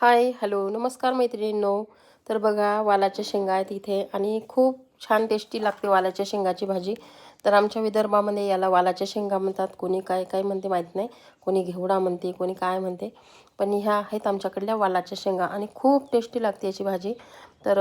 Hi hello नमस्कार मैत्रिणींनो. तर बघा वालाच्या शेंगा आहेत इथे आणि खूप छान टेस्टी लागते वालाच्या शेंगाची भाजी. तर आमच्या विदर्भामध्ये याला वालाच्या शेंगा म्हणतात. कोणी काय काय म्हणते माहीत नाही. कोणी घेवडा म्हणते कोणी काय म्हणते. पण ह्या आहेत आमच्याकडल्या वालाच्या शेंगा आणि खूप टेस्टी लागते याची भाजी. तर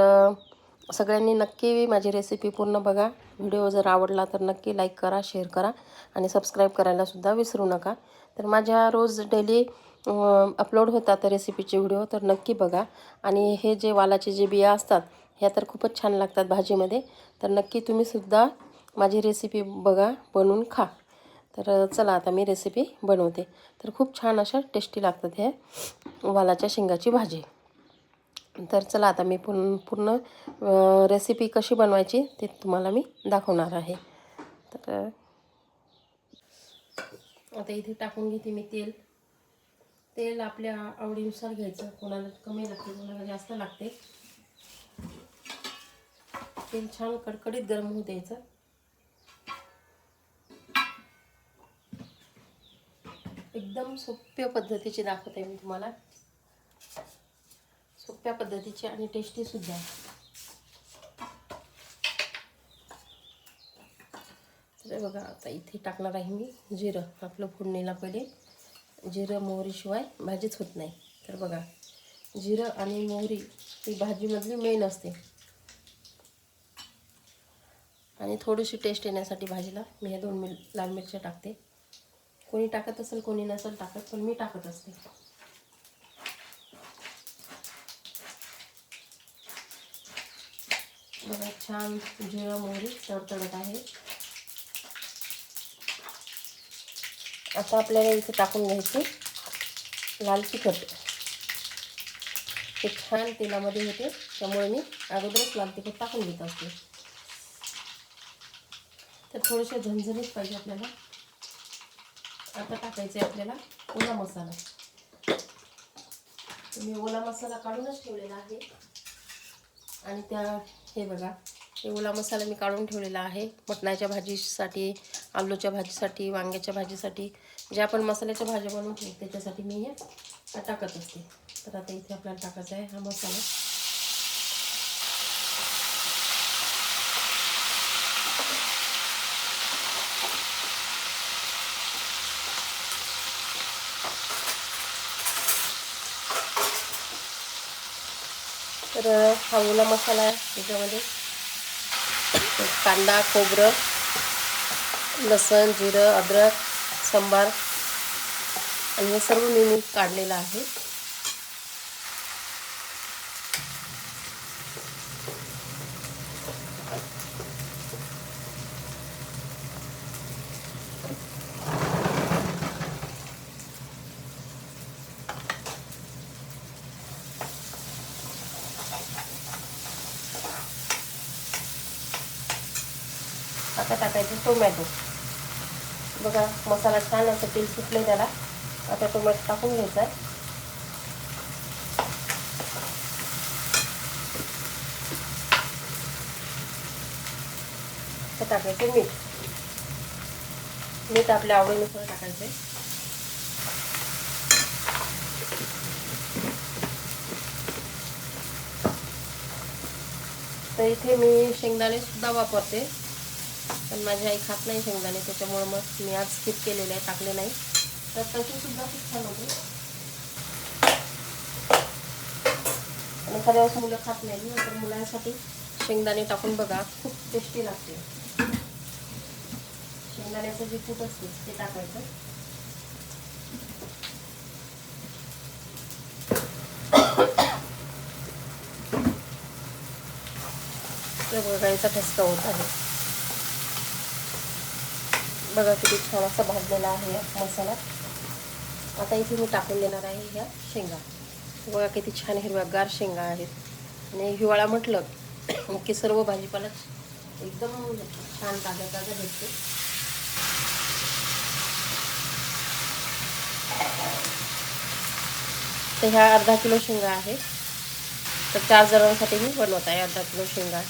सगळ्यांनी नक्की माझी रेसिपी पूर्ण बघा. व्हिडिओ जर आवडला तर नक्की लाईक करा शेअर करा आणि सबस्क्राईब करायलासुद्धा विसरू नका. तर माझ्या रोज डेली अपलोड होतात रेसिपीचे व्हिडिओ तर नक्की बघा. आणि हे जे वालाचे जे बिया असतात ह्या तर खूपच छान लागतात भाजीमध्ये. तर नक्की तुम्हीसुद्धा माझी रेसिपी बघा बनवून खा. तर चला आता मी रेसिपी बनवते. तर खूप छान अशा टेस्टी लागतात हे वालाच्या शेंगाची भाजी. तर चला आता मी पूर्ण पूर्ण रेसिपी कशी बनवायची ते तुम्हाला मी दाखवणार आहे. तर आता इथे टाकून घेते मी तेल. तेल आपल्या आवडीनुसार घ्यायचं. कोणाला कमी लागते कोणाला जास्त लागते. तेल छान कडकडीत गरम होऊ द्यायचं. एकदम सोप्या पद्धतीची दाखवते मी तुम्हाला. सोप्या पद्धतीची आणि टेस्टीसुद्धा तर बघा आता इथे टाकणार आहे मी जिरं आपलं फोडणीला पहिले. जिरं मोहरीशिवाय भाजीच होत नाही. तर बघा जिरं आणि मोहरी ही भाजीमधली मेन असते. आणि थोडीशी टेस्ट येण्यासाठी भाजीला मी हे दोन मिर लाल मिरच्या टाकते. कोणी टाकत असेल कोणी नसेल टाकत पण मी टाकत असते. बघा छान जिरं मोहरी तडतडत आहे. आता आपल्याला इथे टाकून घ्यायचे लाल तिखट. ते छान तेलामध्ये होते त्यामुळे मी अगोदरच लाल तिखट टाकून घेत असते. तर थोडेसे झणझणीत पाहिजे आपल्याला. आता टाकायचे आपल्याला ओला मसाला. मी ओला मसाला काढूनच ठेवलेला आहे. आणि त्या हे बघा हे ओला मसाला मी काढून ठेवलेला आहे. मटणाच्या भाजीसाठी आलूच्या भाजीसाठी वांग्याच्या भाजीसाठी जे आपण मसाल्याच्या भाज्या बनवून ठेवू त्याच्यासाठी मी हे टाकत असते. तर आता इथे आपल्याला टाकायचा आहे हा मसाला. तर हा ओला मसाला आहे त्याच्यामध्ये. कांदा खोबरं लसण जिरं अद्रक सांबार आणि हे सर्व मी मी काढलेलं आहे. आता टाकायचं टोमॅटो. बघा मसाला छान असं तेल सुटलं त्याला. आता टोमॅटो टाकून घ्यायचा आहे. आता टाकायचं मीठ. मीठ आपल्या आवडीनुसार टाकायचं तर इथे मी शेंगदाणे सुद्धा वापरते. पण माझी आई खात नाही शेंगदाणे त्याच्यामुळे मग मी आज स्किप केलेले आहे टाकले नाही. तर तशीसुद्धा खूप छान होते. आणि एखाद्या असं मुलं खात नाही ना तर मुलांसाठी शेंगदाणे टाकून बघा खूप टेस्टी लागते. शेंगदाण्याचं जे कूट असते ते टाकायचं. तर बघा याचा ठसका होत आहे. बघा किती छान असा भाजलेला आहे मसाला. आता इथे मी टाकून देणार आहे ह्या शेंगा. बघा किती छान हिरव्यागार शेंगा आहेत. आणि हिवाळा म्हटलं की सर्व भाजीपाला एकदम छान ताज्या ताज्या भेटते. तर ह्या अर्धा किलो शेंगा आहे. तर चार जणांसाठी मी बनवत आहे अर्धा किलो शेंगा.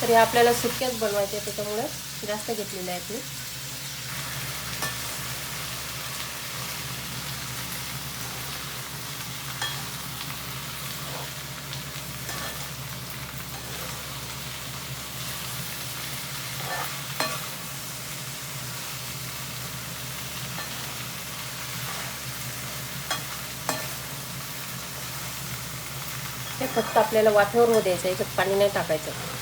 तर हे आपल्याला सुक्याच बनवायच्या त्याच्यामुळे जास्त घेतलेले आहेत मी. हे फक्त आपल्याला वाफेवर मध्ये द्यायचं याच्यात पाणी नाही टाकायचं.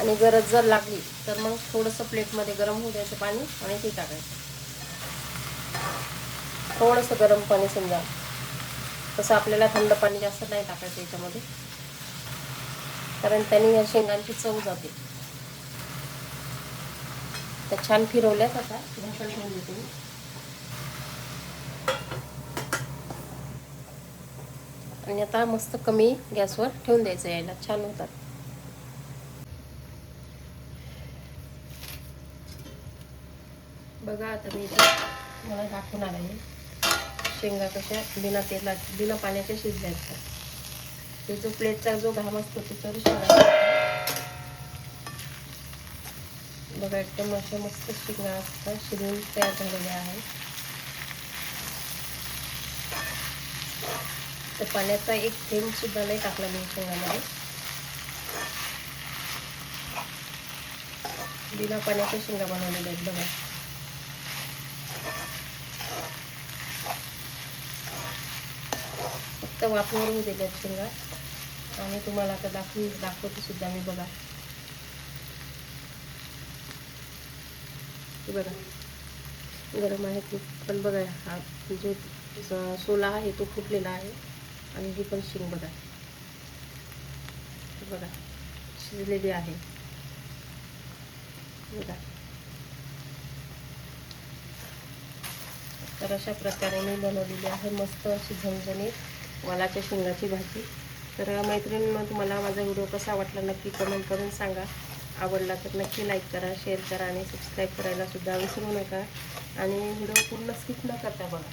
आणि गरज जर लागली तर मग थोडंसं प्लेटमध्ये गरम होऊ द्यायचं पाणी आणि ते टाकायचं. थोडंसं गरम पाणी समजा. तसं आपल्याला थंड पाणी जास्त नाही टाकायचं याच्यामध्ये. कारण त्यांनी या शेंगांची चव जाते. त्या छान फिरवल्यात आता. झाकण ठेवून देते मी. आणि आता मस्त कमी गॅसवर ठेवून द्यायचं यायला. छान होतात. बघा आता मी इथे मला दाखवणार आहे. शेंगा कशा बिना तेला बिना पाण्याच्या शिजल्याच्या ते जो प्लेटचा जो घाम असतो तो तर शेंगा बघा एकदम अशा मस्त शेंगा असतात शिजून तयार झालेल्या आहेत. तर पाण्याचा एक थेंब सुद्धा नाही टाकला मी शेंगामध्ये. बिना पाण्याच्या शेंगा बनवलेल्या आहेत बघा. मस्त वाफेवर होऊ दिल्या शेंगा. आणि तुम्हाला आता दाखवून दाखवते सुद्धा मी बघा. बघा. गरम आहे खूप पण बघा हा जो सोला आहे तो फुटलेला आहे. आणि ही पण शेंग बघा. बघा. शिजलेली आहे. बघा. तर अशा प्रकारे मी बनवलेली आहे मस्त अशी झणझणीत. वालाच्या शेंगाची भाजी. तर मैत्रिणींनो तुम्हाला माझा व्हिडिओ कसा वाटला नक्की कमेंट करून सांगा. आवडला तर नक्की लाईक करा शेअर करा आणि सबस्क्राईब करायलासुद्धा विसरू नका. आणि व्हिडिओ पूर्ण स्किप न करता बघा.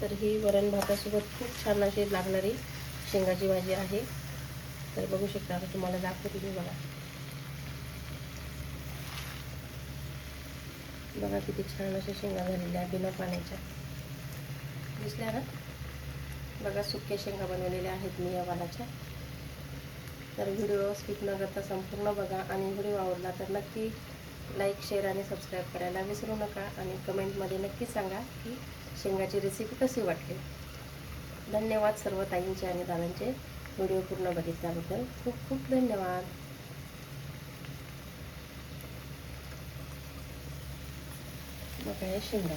तर ही वरण भातासोबत खूप छान अशी लागणारी शेंगाची भाजी आहे. तर बघू शकता आता तुम्हाला दाखवते मी बघा. बघा किती छान अशा शेंगा झालेल्या आहेत बिना पाण्याच्या. दिसल्या ना? बघा सुक्या शेंगा बनवलेल्या आहेत मी या वालाच्या. तर व्हिडिओ स्किप न करता संपूर्ण बघा आणि व्हिडिओ आवडला तर नक्की लाईक शेअर आणि सबस्क्राईब करायला विसरू नका आणि कमेंटमध्ये नक्की सांगा की शेंगाची रेसिपी कशी वाटली. धन्यवाद सर्व ताईंचे आणि दादांचे. व्हिडिओ पूर्ण बघितल्याबद्दल खूप खूप धन्यवाद. बघा हे शेंगा